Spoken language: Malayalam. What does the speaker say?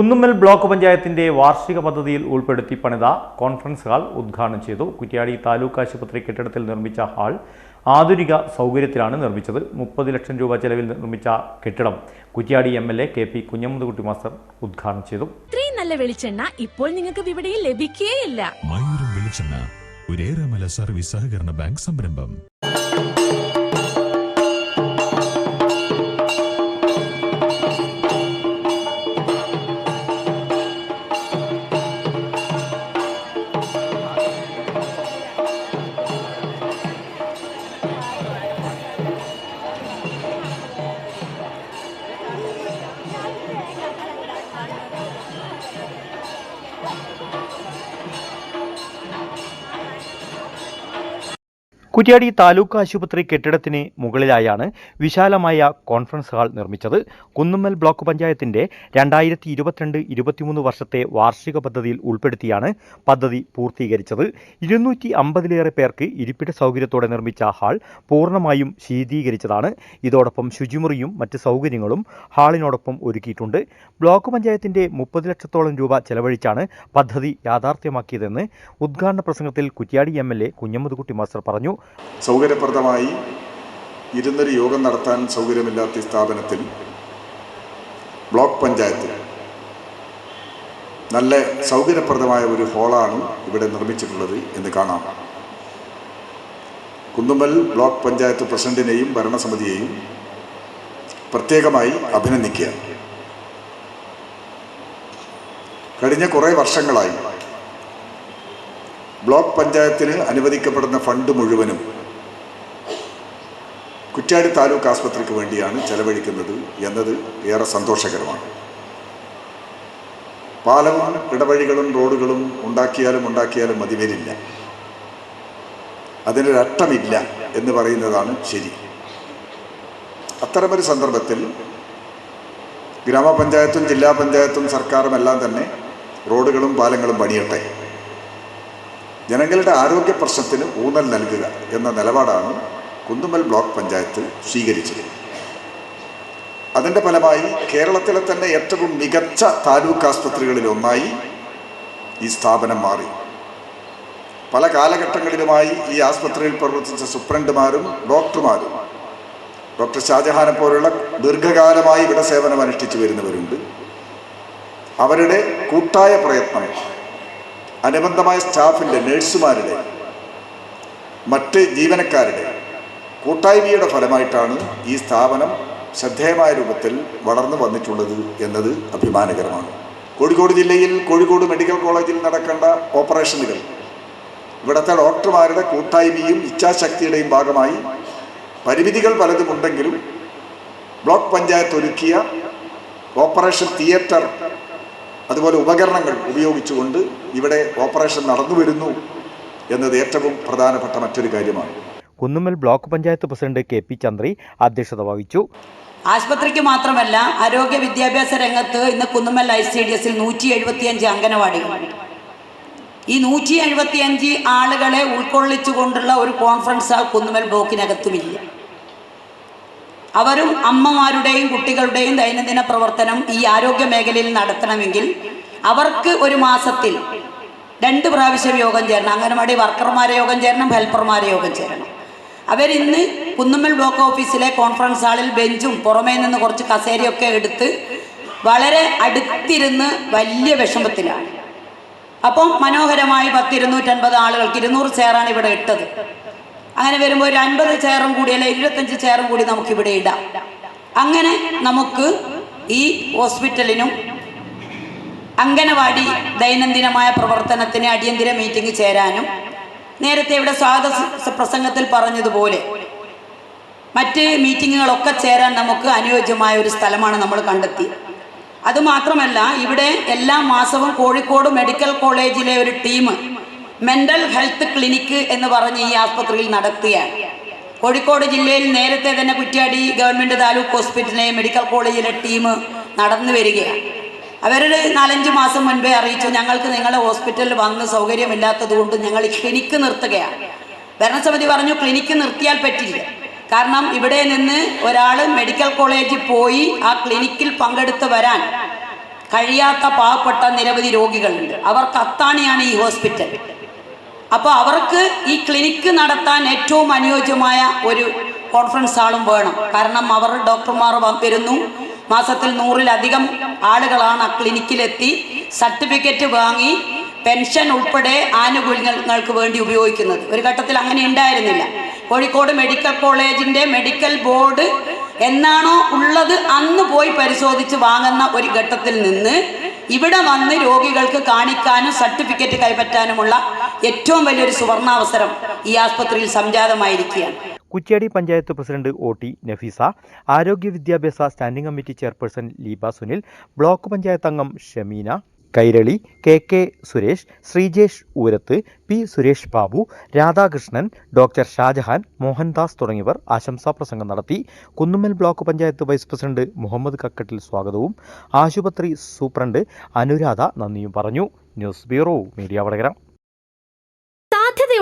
കുന്നുമ്മൽ ബ്ലോക്ക് പഞ്ചായത്തിന്റെ വാർഷിക പദ്ധതിയിൽ ഉൾപ്പെടുത്തി പണിത കോൺഫറൻസ് ഹാൾ ഉദ്ഘാടനം ചെയ്തു. കുറ്റ്യാടി താലൂക്ക് ആശുപത്രി കെട്ടിടത്തിൽ നിർമ്മിച്ച ഹാൾ ആധുനിക സൗകര്യത്തിലാണ് നിർമ്മിച്ചത്. മുപ്പത് ലക്ഷം രൂപ ചെലവിൽ നിർമ്മിച്ച കെട്ടിടം Kuttiadi M L A K P Kunhammadkutty master ഉദ്ഘാടനം ചെയ്തു. ഇത്രയും നല്ല വെളിച്ചെണ്ണ ഇപ്പോൾ നിങ്ങൾക്ക് വിപണിയിൽ ലഭിക്കുകയില്ല മയൂരം വെളിച്ചെണ്ണ സർവീസ് സഹകരണ ബാങ്ക് സംരംഭം. കുറ്റ്യാടി താലൂക്ക് ആശുപത്രി കെട്ടിടത്തിന് മുകളിലായാണ് വിശാലമായ കോൺഫറൻസ് ഹാൾ നിർമ്മിച്ചത്. കുന്നുമ്മൽ ബ്ലോക്ക് പഞ്ചായത്തിന്റെ രണ്ടായിരത്തി ഇരുപത്തിരണ്ട് ഇരുപത്തിമൂന്ന് വർഷത്തെ വാർഷിക പദ്ധതിയിൽ ഉൾപ്പെടുത്തിയാണ് പദ്ധതി പൂർത്തീകരിച്ചത്. ഇരുന്നൂറ്റി അമ്പതിലേറെ പേർക്ക് ഇരിപ്പിട സൗകര്യത്തോടെ നിർമ്മിച്ച ഹാൾ പൂർണമായും ശീതീകരിച്ചതാണ്. ഇതോടൊപ്പം ശുചിമുറിയും മറ്റ് സൗകര്യങ്ങളും ഹാളിനോടൊപ്പം ഒരുക്കിയിട്ടുണ്ട്. ബ്ലോക്ക് പഞ്ചായത്തിന്റെ മുപ്പത് ലക്ഷത്തോളം രൂപ ചെലവഴിച്ചാണ് പദ്ധതി യാഥാർത്ഥ്യമാക്കിയതെന്ന് ഉദ്ഘാടന പ്രസംഗത്തിൽ Kuttiadi M L A Kunhammad master പറഞ്ഞു. സൗകര്യപ്രദമായി ഇരുന്നൊരു യോഗം നടത്താൻ സൗകര്യമില്ലാത്ത സ്ഥാപനത്തിൽ ബ്ലോക്ക് പഞ്ചായത്ത് നല്ല സൗകര്യപ്രദമായ ഒരു ഹാളാണ് ഇവിടെ നിർമ്മിച്ചിട്ടുള്ളത് എന്ന് കാണാം. കുന്നുമ്മൽ ബ്ലോക്ക് പഞ്ചായത്ത് പ്രസിഡന്റിനെയും ഭരണസമിതിയെയും പ്രത്യേകമായി അഭിനന്ദിക്കുക. കഴിഞ്ഞ കുറേ വർഷങ്ങളായി ബ്ലോക്ക് പഞ്ചായത്തിന് അനുവദിക്കപ്പെടുന്ന ഫണ്ട് മുഴുവനും കുറ്റ്യാടി താലൂക്ക് ആസ്പത്രിക്ക് വേണ്ടിയാണ് ചെലവഴിക്കുന്നത് എന്നത് ഏറെ സന്തോഷകരമാണ്. പാലവും ഇടവഴികളും റോഡുകളും ഉണ്ടാക്കിയാലും ഉണ്ടാക്കിയാലും മതി വരില്ല. അതിനൊരട്ടമില്ല എന്ന് പറയുന്നതാണ് ശരി. അത്തരമൊരു സന്ദർഭത്തിൽ ഗ്രാമപഞ്ചായത്തും ജില്ലാ പഞ്ചായത്തും സർക്കാരും എല്ലാം തന്നെ റോഡുകളും പാലങ്ങളും പണിയട്ടെ. ജനങ്ങളുടെ ആരോഗ്യ പ്രശ്നത്തിന് ഊന്നൽ നൽകുക എന്ന നിലപാടാണ് കുന്നുമ്മൽ ബ്ലോക്ക് പഞ്ചായത്ത് സ്വീകരിച്ചത്. അതിന്റെ ഫലമായി കേരളത്തിലെ തന്നെ ഏറ്റവും മികച്ച താലൂക്ക് ആസ്പത്രികളിൽ ഒന്നായി ഈ സ്ഥാപനം മാറി. പല കാലഘട്ടങ്ങളിലുമായി ഈ ആസ്പത്രിയിൽ പ്രവർത്തിച്ച സൂപ്രണ്ടുമാരും ഡോക്ടർമാരും ഡോക്ടർ ഷാജഹാനെ പോലുള്ള ദീർഘകാലമായി ഇവിടെ സേവനം അനുഷ്ഠിച്ചു വരുന്നവരുണ്ട്. അവരുടെ കൂട്ടായ പ്രയത്നം അനുബന്ധമായ സ്റ്റാഫിന്റെ നഴ്സുമാരുടെ മറ്റ് ജീവനക്കാരുടെ കൂട്ടായ്മയുടെ ഫലമായിട്ടാണ് ഈ സ്ഥാപനം ശ്രദ്ധേയമായ രൂപത്തിൽ വളർന്നു വന്നിട്ടുള്ളത് എന്നത് അഭിമാനകരമാണ്. കോഴിക്കോട് ജില്ലയിൽ കോഴിക്കോട് മെഡിക്കൽ കോളേജിൽ നടക്കേണ്ട ഓപ്പറേഷനുകൾ ഇവിടുത്തെ ഡോക്ടർമാരുടെ കൂട്ടായ്മയും ഇച്ഛാശക്തിയുടെയും ഭാഗമായി പരിമിതികൾ പലതുമുണ്ടെങ്കിലും ബ്ലോക്ക് പഞ്ചായത്ത് ഒരുക്കിയ ഓപ്പറേഷൻ തിയേറ്റർ അതുപോലെ ഉപകരണങ്ങൾ ഉപയോഗിച്ചുകൊണ്ട് ഇവിടെ ഓപ്പറേഷൻ നടന്നു വരുന്നു എന്നത് ഏറ്റവും പ്രധാനപ്പെട്ട മറ്റൊരു കാര്യമാണ്. Kunnummal block panchayat president K P Chandri അധ്യക്ഷത വഹിച്ചു. ആശുപത്രിക്ക് മാത്രമല്ല ആരോഗ്യ വിദ്യാഭ്യാസ രംഗത്ത് ഇന്ന് കുന്നുമ്മൽ ഐ സി ഡി എസിൽ നൂറ്റി എഴുപത്തിയഞ്ച് അംഗനവാടികൾ ഈ നൂറ്റി എഴുപത്തിയഞ്ച് ആളുകളെ ഉൾക്കൊള്ളിച്ചുകൊണ്ടുള്ള ഒരു കോൺഫറൻസ് ആ കുന്നുമ്മൽ ബ്ലോക്കിനകത്തുമില്ല. അവരും അമ്മമാരുടെയും കുട്ടികളുടെയും ദൈനംദിന പ്രവർത്തനം ഈ ആരോഗ്യ മേഖലയിൽ നടത്തണമെങ്കിൽ അവർക്ക് ഒരു മാസത്തിൽ രണ്ട് പ്രാവശ്യം യോഗം ചേരണം. അംഗനവാടി വർക്കർമാരെ യോഗം ചേരണം ഹെൽപ്പർമാരെ യോഗം ചേരണം. അവരിന്ന് കുന്നുമ്മൽ ബ്ലോക്ക് ഓഫീസിലെ കോൺഫറൻസ് ഹാളിൽ ബെഞ്ചും പുറമേ നിന്ന് കുറച്ച് കസേരയൊക്കെ എടുത്ത് വളരെ അടുത്തിരുന്ന് വലിയ വിഷമത്തിലാണ്. അപ്പം മനോഹരമായി പത്ത് ഇരുന്നൂറ്റൻപത് ആളുകൾക്ക് ഇരുന്നൂറ് ചെയറാണ് ഇവിടെ ഇട്ടത്. അങ്ങനെ വരുമ്പോൾ ഒരു അൻപത് ചെയറും കൂടി അല്ലെ ഇരുപത്തഞ്ച് ചെയറും കൂടി നമുക്കിവിടെ ഇടാം. അങ്ങനെ നമുക്ക് ഈ ഹോസ്പിറ്റലിനും അംഗനവാടി ദൈനംദിനമായ പ്രവർത്തനത്തിന് അടിയന്തര മീറ്റിംഗ് ചേരാനും നേരത്തെ ഇവിടെ സ്വാഗത പ്രസംഗത്തിൽ പറഞ്ഞതുപോലെ മറ്റ് മീറ്റിങ്ങുകളൊക്കെ ചേരാൻ നമുക്ക് അനുയോജ്യമായ ഒരു സ്ഥലമാണ് നമ്മൾ കണ്ടെത്തി. അതുമാത്രമല്ല ഇവിടെ എല്ലാ മാസവും കോഴിക്കോട് മെഡിക്കൽ കോളേജിലെ ഒരു ടീം മെന്റൽ ഹെൽത്ത് ക്ലിനിക്ക് എന്ന് പറഞ്ഞ് ഈ ആസ്പത്രിയിൽ നടത്തുകയാണ്. കോഴിക്കോട് ജില്ലയിൽ നേരത്തെ തന്നെ കുറ്റ്യാടി ഗവൺമെന്റ് താലൂക്ക് ഹോസ്പിറ്റലിലെ മെഡിക്കൽ കോളേജിലെ ടീം നടന്നു വരികയാണ്. അവരൊരു നാലഞ്ച് മാസം മുൻപേ അറിയിച്ചു ഞങ്ങൾക്ക് നിങ്ങളുടെ ഹോസ്പിറ്റലിൽ വന്ന് സൗകര്യമില്ലാത്തത് കൊണ്ട് ഞങ്ങൾ ക്ലിനിക്ക് നിർത്തുകയാണ്. ഭരണസമിതി പറഞ്ഞു ക്ലിനിക്ക് നിർത്തിയാൽ പറ്റില്ല. കാരണം ഇവിടെ നിന്ന് ഒരാൾ മെഡിക്കൽ കോളേജിൽ പോയി ആ ക്ലിനിക്കിൽ പങ്കെടുത്ത് വരാൻ കഴിയാത്ത പാവപ്പെട്ട നിരവധി രോഗികളുണ്ട്. അവർക്ക് അത്താണിയാണ് ഈ ഹോസ്പിറ്റൽ. അപ്പോൾ അവർക്ക് ഈ ക്ലിനിക്ക് നടത്താൻ ഏറ്റവും അനുയോജ്യമായ ഒരു കോൺഫറൻസ് ഹാളും വേണം. കാരണം അവർ ഡോക്ടർമാർ വരുന്നു. മാസത്തിൽ നൂറിലധികം ആളുകളാണ് ആ ക്ലിനിക്കിലെത്തി സർട്ടിഫിക്കറ്റ് വാങ്ങി പെൻഷൻ ഉൾപ്പെടെ ആനുകൂല്യങ്ങൾക്ക് വേണ്ടി ഉപയോഗിക്കുന്നത്. ഒരു ഘട്ടത്തിൽ അങ്ങനെ ഉണ്ടായിരുന്നില്ല. കോഴിക്കോട് മെഡിക്കൽ കോളേജിന്റെ മെഡിക്കൽ ബോർഡ് എന്നാണോ ഉള്ളത് അന്ന് പോയി പരിശോധിച്ച് വാങ്ങുന്ന ഒരു ഘട്ടത്തിൽ നിന്ന് ഇവിടെ വന്ന് രോഗികൾക്ക് കാണിക്കാനും സർട്ടിഫിക്കറ്റ് കൈപ്പറ്റാനുമുള്ള ഏറ്റവും വലിയൊരു സുവർണാവസരം ഈ ആസ്പത്രിയിൽ സംജാതമായിരിക്കുകയാണ്. Kuttiadi panchayat president O T Nafeesa ആരോഗ്യ വിദ്യാഭ്യാസ standing committee chairperson Leeba Sunil block panchayat അംഗം Shameena Kairali K K Suresh Sreejesh Oorath P Suresh Babu Radhakrishnan doctor Shajahan Mohandas തുടങ്ങിയവർ ആശംസാ പ്രസംഗം നടത്തി. Kunnummal block panchayat vice president Muhammad Kakkattil സ്വാഗതവും. ആശുപത്രി സൂപ്രണ്ട് അനുരാധ നന്ദിയും പറഞ്ഞു. News bureau media Vadakara.